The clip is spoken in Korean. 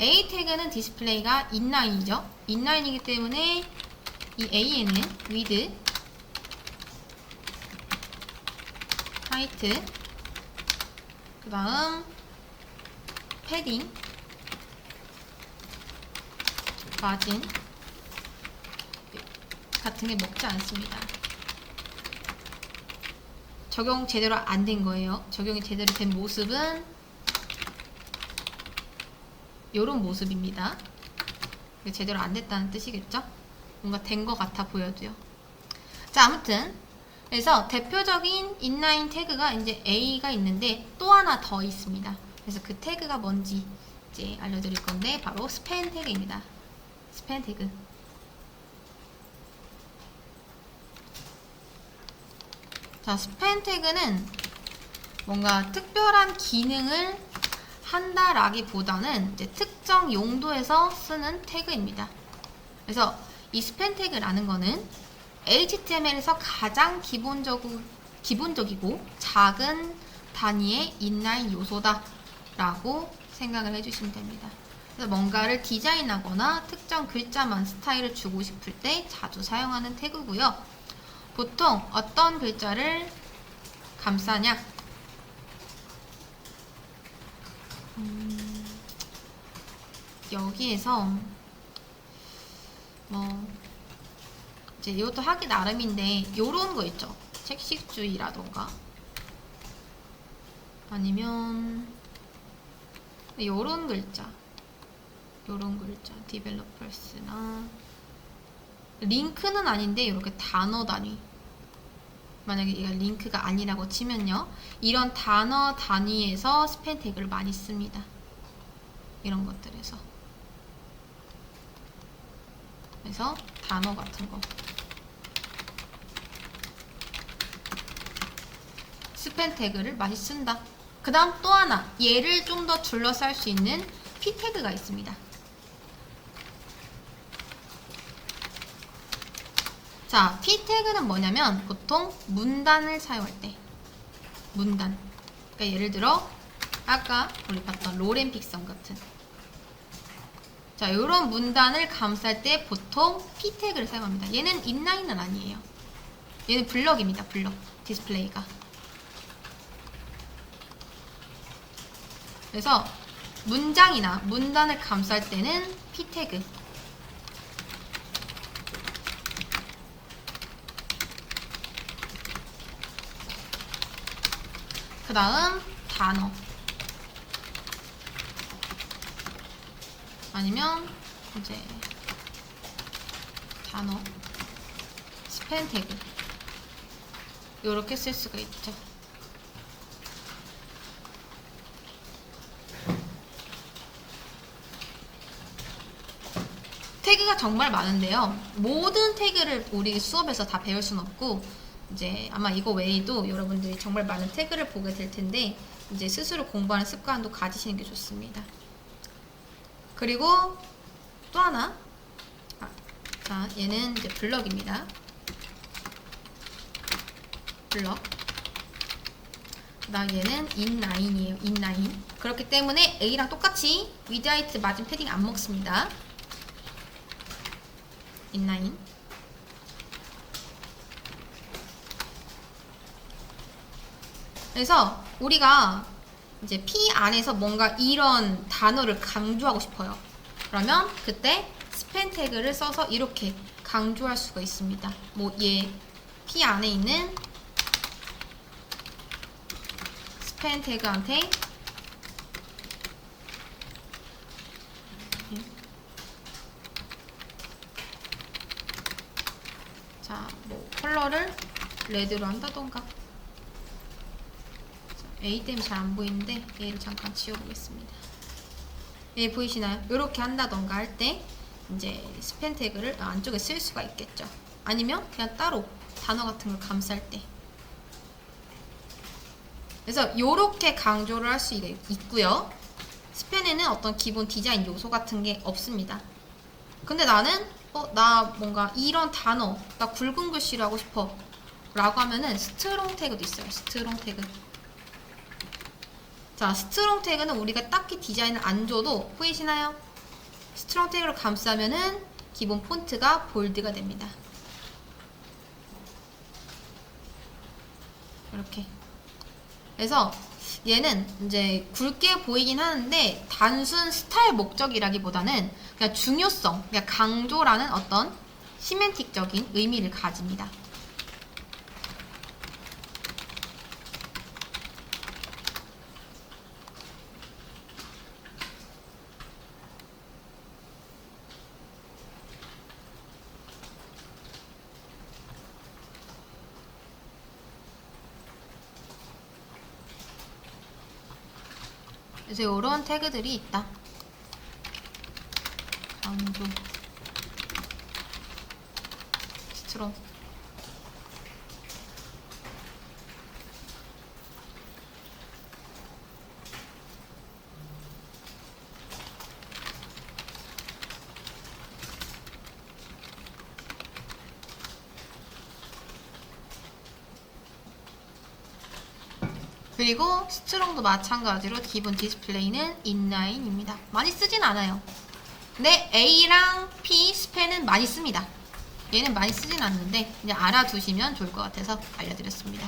A 태그는 디스플레이가 인라인이죠. 인라인이기 때문에 이 A에는 with 하이트 그 다음 패딩 마진 같은 게 먹지 않습니다. 적용 제대로 안 된 거예요. 적용이 제대로 된 모습은 이런 모습입니다. 제대로 안 됐다는 뜻이겠죠? 뭔가 된 것 같아 보여도요. 자, 아무튼 그래서 대표적인 인라인 태그가 이제 A가 있는데 또 하나 더 있습니다. 그래서 그 태그가 뭔지 이제 알려드릴 건데 바로 스팬 태그입니다. 스팬 태그. 자, 스팬 태그는 뭔가 특별한 기능을 한다라기보다는 이제 특정 용도에서 쓰는 태그입니다. 그래서 이 스팬 태그라는 거는 HTML에서 가장 기본적이고, 기본적이고 작은 단위의 인라인 요소다 라고 생각을 해주시면 됩니다. 그래서 뭔가를 디자인하거나 특정 글자만 스타일을 주고 싶을 때 자주 사용하는 태그고요. 보통 어떤 글자를 감싸냐? 음, 여기에서 뭐 이제 이것도 하기 나름인데 요런 거 있죠. 책식주의라던가? 아니면 요런 글자. 요런 글자. 디벨로퍼스나 링크는 아닌데 이렇게 단어 단위 만약에 이가 링크가 아니라고 치면요. 이런 단어 단위에서 스팸 태그를 많이 씁니다. 이런 것들에서. 그래서 단어 같은 거. 스팸 태그를 많이 쓴다. 그 다음 또 하나. 얘를 좀 더 둘러쌀 수 있는 p 태그가 있습니다 자, p 태그는 뭐냐면 보통 문단을 사용할 때 문단. 그러니까 예를 들어 아까 우리 봤던 로렌 픽선 같은 자, 이런 문단을 감쌀 때 보통 p 태그를 사용합니다. 얘는 인라인은 아니에요. 얘는 블럭입니다. 블럭 디스플레이가. 그래서 문장이나 문단을 감쌀 때는 p 태그 그 다음 단어. 아니면 이제 단어. 스팸 태그. 이렇게 쓸 수가 있죠. 태그가 정말 많은데요. 모든 태그를 우리 수업에서 다 배울 순 없고 이제 아마 이거 외에도 여러분들이 정말 많은 태그를 보게 될 텐데 이제 스스로 공부하는 습관도 가지시는 게 좋습니다. 그리고 또 하나 아, 자 얘는 이제 블럭입니다. 블럭 그다음 얘는 인라인이에요. 인라인 그렇기 때문에 A랑 똑같이 위드하이트 마진 패딩 안 먹습니다. 인라인 그래서 우리가 이제 P 안에서 뭔가 이런 단어를 강조하고 싶어요. 그러면 그때 스팸 태그를 써서 이렇게 강조할 수가 있습니다. 뭐 얘 P 안에 있는 스팸 태그한테 자, 뭐 컬러를 레드로 한다던가 A 때문에 잘 안 보이는데 얘를 잠깐 지워보겠습니다. 얘 보이시나요? 이렇게 한다던가 할 때 이제 스팸 태그를 안쪽에 쓸 수가 있겠죠. 아니면 그냥 따로 단어 같은 걸 감쌀 때. 그래서 이렇게 강조를 할 수 있고요. 스팸에는 어떤 기본 디자인 요소 같은 게 없습니다. 근데 나는 어, 나 뭔가 이런 단어, 나 굵은 글씨로 하고 싶어. 라고 하면은 스트롱 태그도 있어요. 스트롱 태그. 자, 스트롱 태그는 우리가 딱히 디자인을 안 줘도 보이시나요? 스트롱 태그로 감싸면은 기본 폰트가 볼드가 됩니다. 이렇게. 그래서 얘는 이제 굵게 보이긴 하는데 단순 스타일 목적이라기보다는 그냥 중요성, 그냥 강조라는 어떤 시멘틱적인 의미를 가집니다. 그래서 이런 태그들이 있다. 강조 스트롱 그리고 스트롱도 마찬가지로 기본 디스플레이는 인라인입니다. 많이 쓰진 않아요. 근데 A랑 P 스펜은 많이 씁니다. 얘는 많이 쓰진 않는데 그냥 알아두시면 좋을 것 같아서 알려드렸습니다.